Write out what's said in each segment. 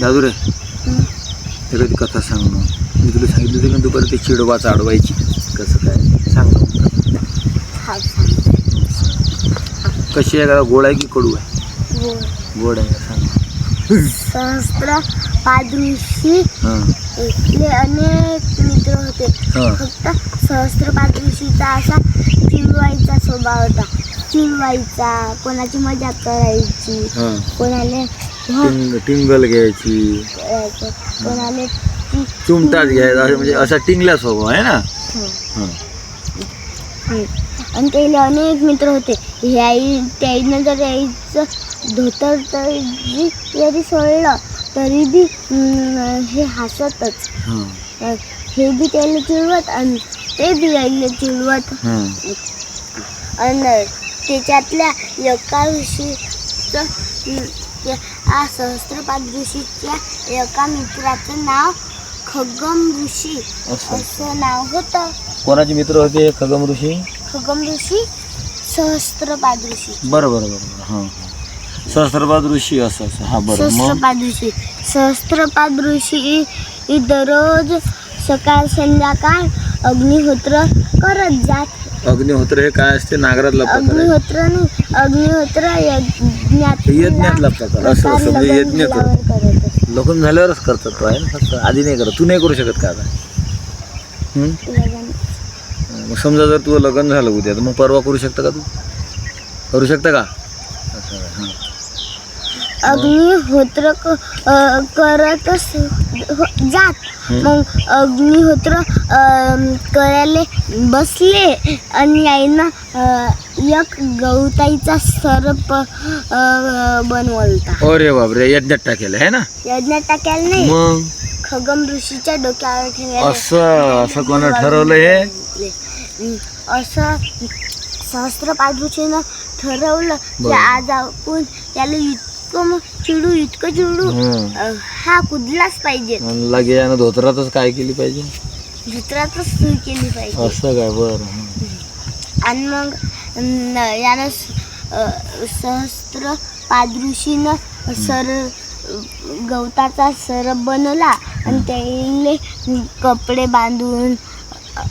दादू रे एखादी कथा सांग ना मी तुला सांगितलं होतं की तू परत ते चिडवा चाडवायची कसं काय? सांग हा कशी आहे का गोड आहे की कडू आहे? गोड. आहे का? सांग. सहस्त्र पादृशी इथले अनेक मित्र होते. फक्त सहस्त्रपाद ऋषीचा असा चिडवायचा स्वभाव होता. चिडवायचा कोणाची मजा करायची कोणाला टिंग टिंगल घ्यायची. चुमटाच घ्यायचा. असं म्हणजे असा टिंगल्या स्वभाव आहे ना? हं, हां. हं. आणि त्याला अनेक मित्र होते. ह्याई त्याईनं जर यायचं धोतर तरी जरी सोडलं तरी बी हं, हे हसतच. हां. अं, हे बी त्याला चिडवत आणि ते बी यायला चिडवत. हां. आणि त्याच्यातल्या एका ऋषीचं या सहस्त्रपाद ऋषीच्या एका मित्राचं नाव खगम ऋषी असं असं नाव होतं कोणाचे मित्र होते खगम ऋषी खगम ऋषी सहस्त्रपाद ऋषी बरं बरं बरं बरं हां सहस्त्रपाद ऋषी असं असं हां बरं मग सहस्त्रपाद ऋषी सहस्त्रपाद ऋषी ही दररोज सकाळ संध्याकाळ अग्निहोत्र करत जात. अग्निहोत्र हे काय असते? नागरातला प्रकार आहे अग्निहोत्र नाही अग्निहोत्र यज्ञात यज्ञातला प्रकार असं असं म्हणजे यज्ञ करत असते. लग्न झाल्यावरच करतात तो आहे ना? फक्त आधी नाही करत. तू नाही करू शकत का आता? हं? लग्न. मग समजा जर तुझं लग्न झालं उद्या तर मग परवा करू शकता का तू? करू शकता का? हां. अग्निहोत्र क- अ, करतच हो- जात. हं. मग अग्निहोत्र करायला बसले आणि आईनं एक गवताईचा सरप बनवलता. अरे बापरे यज्ञात टाकेल आहे ना? यज्ञात टाकायला नाही. मग? खगम ऋषीच्या डोक्यावर ठेवायला असं असं कोणा ठरवलं हे? हं, असं सहस्त्रपाद ऋषीनं ठरवलं. की. आज आपण त्याला इतकं मग चिडू इतकं चिडू. हं. अ, हा कुदलाच पाहिजे. आणि लगे यानं धोत्रातच काय केली पाहिजे? धुतरातच सुई केली पाहिजे. असं काय? बरं. हं. आणि मग न- यानं स- अ, सहस्त्र पादऋषीनं सर गवताचा सरप बनवला आणि त्याने कपडे बांधून अ,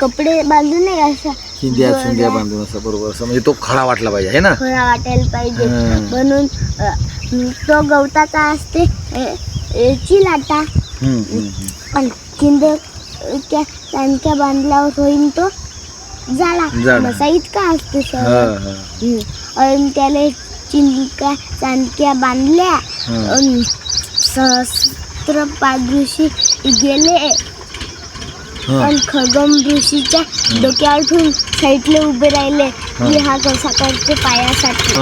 कपडे बांधून नाही असा दोऱ्या चिंध्या बांधून असं बरोबर असं म्हणजे तो खडा वाटला पाहिजे आहे ना खरा वाटायला पाहिजे हं. म्हणून अ, तो गवताचा असते अ, हं, हं, हं. आणि चिंद त्या त्यांच्या बांधल्यावर होईन तो झाला झाला. इतका असतो सर हां, हां. हम्म. आणि त्याला चिंका चांदक्या बांधल्या हं. आणि सहस्त्र पादृशी गेले हं. आणि खगम ऋषीच्या डोक्यावर ठेवून साईडला उभे राहिले. की हा कसा करते पायासाठी.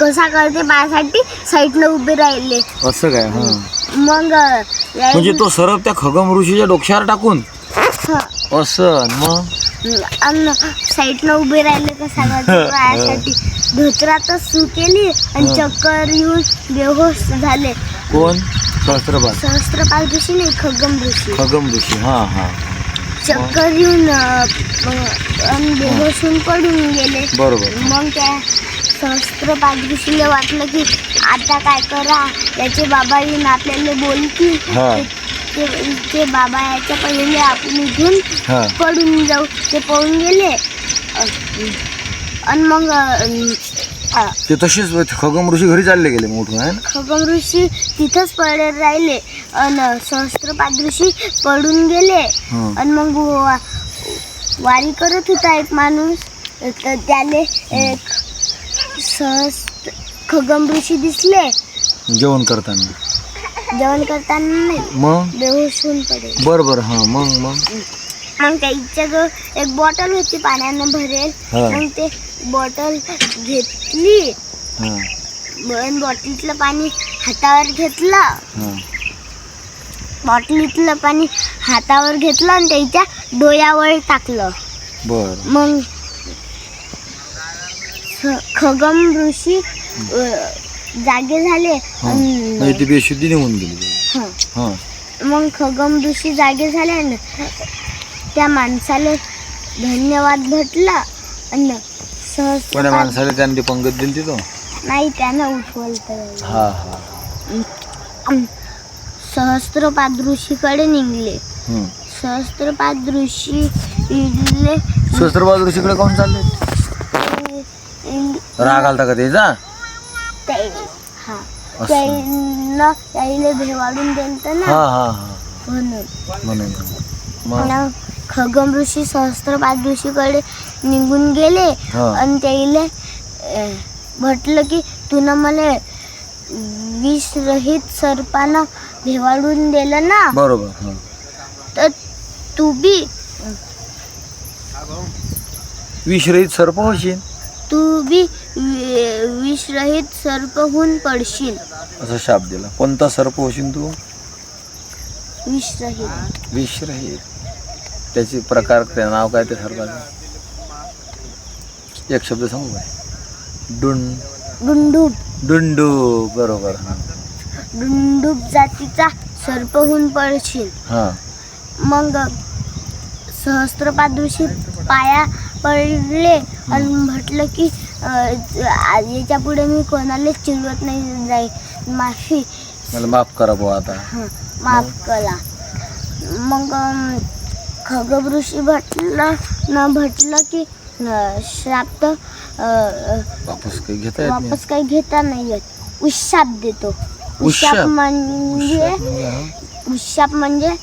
कसा करते पायासाठी साईडला उभे राहिले. असं काय? हां. मग म्हणजे तो सरप त्या खगम ऋषीच्या डोक्यावर टाकून. असं मग? साईडनं उभे राहिले का सगळ्यात पायासाठी. धोत्रातच सू केली आणि चक्कर येऊन बेहोश झाले. कोण? सहस्त्रपाद सहस्त्रपाल ऋषी नाही खगम ऋषी. खगम ऋषी हां हां. चक्कर येऊन आणि बेहोश होऊन पडून गेले. बरोबर. मग त्या सहस्त्रपाद ऋषीला वाटलं की आता काय करा? याचे बाबा येऊन आपल्याला बोलतील हा. ते ते बाबा याच्या पहिले आपण इथून हां. पडून जाऊ. ते पळून गेले. आणि मग अं, अं, ते तसेच खगम ऋषी घरी चालले गेले मोठून आहे ना? खगम ऋषी तिथंच पडले राहिले. आणि सहस्त्रपाद ऋषी पडून गेले. हं. आणि मग वा- वारी करत होता एक माणूस. तर त्याले एक सहस्त्र खगम ऋषी दिसले. जेवण करताना. जेवण करताना नाही. मग? बेहोश होऊन पडेल. बरं बरं. हां मग मग? मग त्याच्याजवळ एक बॉटल होती पाण्यानं भरेल. मग ते बॉटल घेतली. हां. बॉटलीतलं पाणी हातावर घेतलं. हां. बॉटलीतलं पाणी हातावर घेतलं आणि त्याच्या डोळ्यावर टाकलं. बरं. मग खगम ऋषी जागे झाले बेशुद्धी निघून गेली. मग खगम ऋषी जागे झाले आणि त्या माणसाला धन्यवाद भेटला आणि कोण्या सहस्त्र माणसाला त्याने पंगत दिली तो? नाही त्यानं उठवलं तर हा. हा सहस्त्रपाद ऋषीकडे निघले. हम्म. सहस्त्रपाद ऋषी इडले. सहस्त्रपाद ऋषीकडे कोण चालले? राग आलता का त्याचा? ते- हा. असं. त्याला त्याला भेवाडून दिलं हा ना. हा हा म्हणून. म्हणून. मग? खगम ऋषी सहस्त्रपाद ऋषीकडे निघून गेले. हा. आणि त्याला म्हटलं की तुनं मला विषरहित सर्पानं भेवाडून दिलं ना? बरोबर हा. तर तू बी विषरहित सर्प होशील? तू बी वि- विषरहित सर्प होऊन पडशील. असा शाप दिला. कोणता सर्प होशील तू? विषरहित. विषरहित. त्याचे प्रकार ते नाव काय ते सर्पाचं एक शब्द सांगू काय? डुंड. डुंडूब डुंडू बरोबर. हा डुंडूब जातीचा सर्प होऊन पडशील हा. मग सहस्त्रपाद ऋषी पाया पडले आणि म्हटलं की याच्यापुढे मी कोणालाच चिडवत नाही जाईल माफी. मला माफ करा बुवा आता. हं, माफ करा. मग खगब ऋषी म्हटलं न म्हटलं की अं, श्राप तर अं, वापस काही घेता येत नाही. वापस काही घेता नाही येत. उशाप देतो. उशाप? उशाप म्हणजे हा. उशाप म्हणजे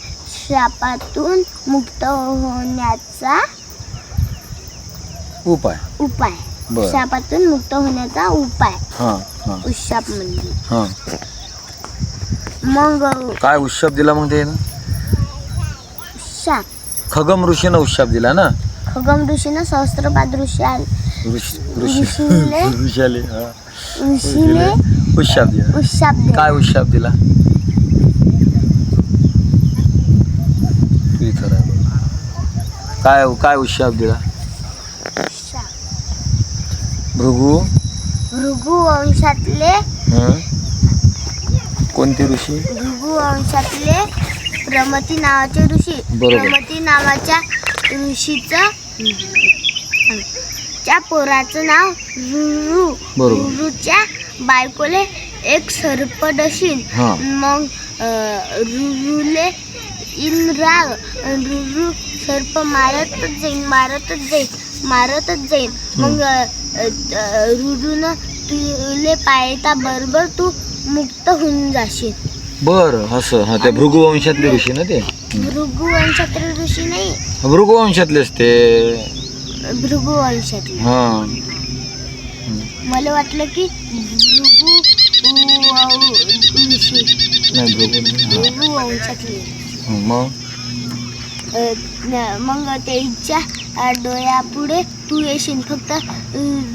शापातून मुक्त होण्याचा उपाय. उपाय. बर. शापातून मुक्त होण्याचा उपाय. हा हा. उशाप म्हणजे. हा. मग काय उशाप दिला मग ते शाप खगम ऋषीनं उशाप दिला ना? खगम ऋषीनं सहस्त्रपाद ऋषी आल- ऋषी ऋषी ऋषीले हा. ऋषीने उशाप दिला. उशाप दिला. काय उशाप दिला? तू इथं राह बघ. काय काय उशाप दिला? शाप. भृगू? भृगु वंशातले हं? कोणते ऋषी? भृगु वंशातले प्रमती नावाचे ऋषी. बरोबर. प्रमती नावाच्या ऋषीचं च्या पोराचं नाव रुरु. बरोबर. रुरुच्या बायकोले एक सर्प डशीन हा. मग अं, रुरुले इन राग रुरु सर्प मारतच जाईन मारतच जाईन मारतच जाईन. मग रुरुन तुले पायता बरोबर तू मुक्त होऊन जाशील. बर असं. हा ते भृगू वंशातले ऋषी ना ते? भृगु वंशातले ऋषी नाही. भृगू वंशातलेच ते. भृगु वंशातले हा. मला वाटलं की भृगु ऋषी नाही भृगू नाही. हा. हं, मग? अ, न- मग त्याच्या अ, डोळ्यापुढे तू येशील. फक्त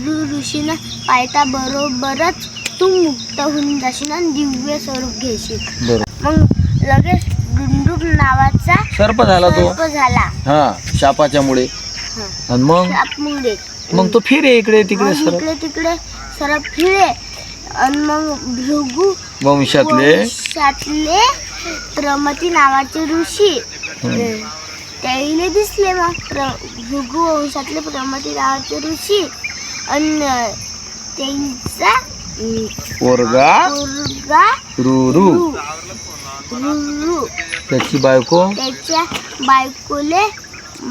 ऋ ऋषीनं पायता बरोबरच तू मुक्त होऊन जाशील आणि दिव्य स्वरूप घेशील. बरोबर मग लगेच डुंडूब नावाचा सर्प झाला तो. सर्प झाला. हा शापाच्या मुळे. हा. आणि मग? सापमुळे मग तो फिरे इकडे तिकडे मग सर इकडे तिकडे सरप फिरे. आणि मग भृगू वंशातले? वंशातले प्रमती नावाचे ऋषी. त्याईले दिसले मग प्र भृगू वंशातले प्रमती नावाचे ऋषी. आणि त्यांचा पोरगा? रुरू. त्याची बायको? त्याच्या बायकोले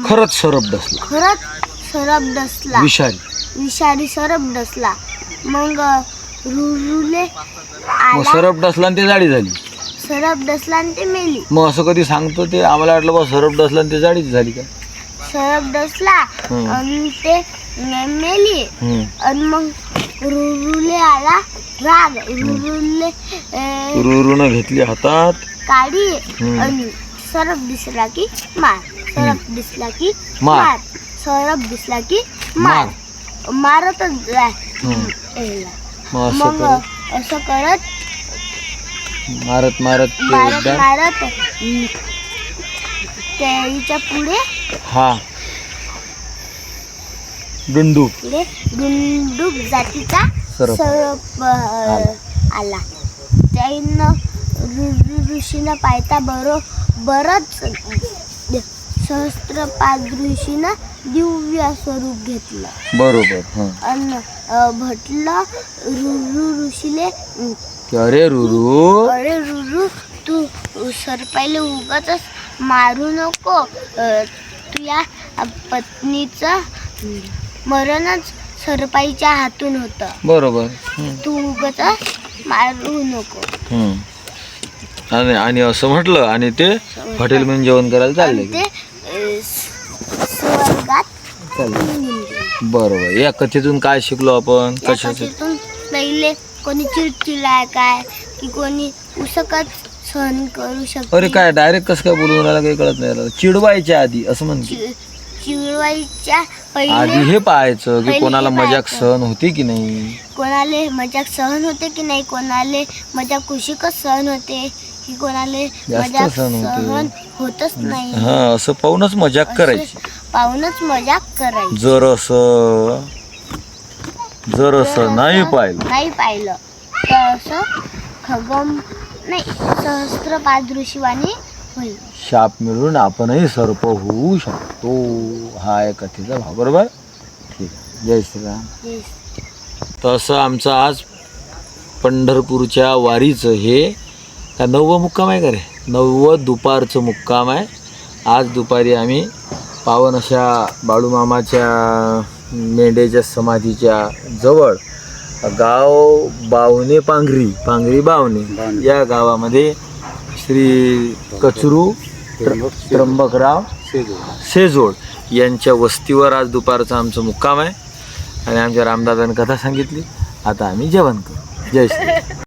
खरंच सरप डसला. खरंच सरप डसला. विषारी. विषारी सरप डसला. मग रुरुले मग आला. सरप डसला आणि ते जाडी झाली. सरप डसला आणि ते मेली. मग असं कधी सांगतो ते? आम्हाला वाटलं बा सरप डसला आणि ते जाडीच झाली का? सरप डसला हम्म. आणि ते मेली. हम्म. आणि मग रुरुले आला राग रुरुले रुरूनं घेतली हातात. हम्म. आणि सरप दिसला की मार सरप दिसला की मार. सरप दिसला की मार. मारतच. मग असं करत मारत मारत मारत मारत. त्याच्या पुढे हा. डुंडू पुढे डुंडूक जातीचा सरप. सरप अं, आला. त्याईनं ऋ- ऋषीनं पायता बरोबरच सहस्त्रपाद ऋषीनं दिव्य स्वरूप घेतलं. बरोबर हं. अन अ, म्हटलं रुरू ऋषीले अं, की अरे रुरू अरे रुरू तू सरपायले उगाच मारू नको. अ, तुझ्या पत्नीचं मरणच सरपाईच्या हातून होतं. बरोबर. तू उगाच मारू नको. आणि आणि असं म्हटलं आणि ते हॉटेलमध्ये जेवण करायला चालले आणि ते अ, स- स्वर्गात चालले. निघून गेले. बरोबर. या कथेतून काय शिकलो आपण? या कशाचं कथेतून पहिले कोणी चिडचिडाय काय की कोणी उसकच सहन करू शकते अरे काय डायरेक्ट कसं काय बोलून राहिला काही कळत नाही राहिलं. चिडवायच्या आधी असं म्हणते. चिडवायच्या आधी हे पाहायचं की पहिले कोणाला हे मजाक पाहायचं. सहन होती की नाही? कोणाले मजाक सहन होते की नाही? कोणाले मजाक खुशीकच सहन होते? की कोणाले जास्त मजाक सहन होते. सहन होतच नाही. हा असं पाहूनच मजाक करायची. पाहूनच मजाक करायची. जर असं जर असं नाही पाहिलं. नाही पाहिलं तर असं खगम नाही सहस्त्रपाद ऋषीवाणी शाप मिळून आपणही सर्प होऊ शकतो. हा आहे कथेचा भाव बरोबर ठीक आहे. जय श्रीराम. तसं आमचं आज पंढरपूरच्या वारीचं हे का नववं मुक्काम आहे का रे? नववं दुपारचं मुक्काम आहे. आज दुपारी आम्ही पावन अशा बाळूमामाच्या मेंढेच्या समाधीच्या जवळ गाव बावणे पांघरी पांघरी बावणे. या गावामध्ये श्री कचरू त्र्यंबकराव सेजोड यांच्या वस्तीवर आज दुपारचा आमचं मुक्काम आहे. आणि आमच्या रामदादांनी कथा सांगितली. आता आम्ही जेवण करू. जय श्री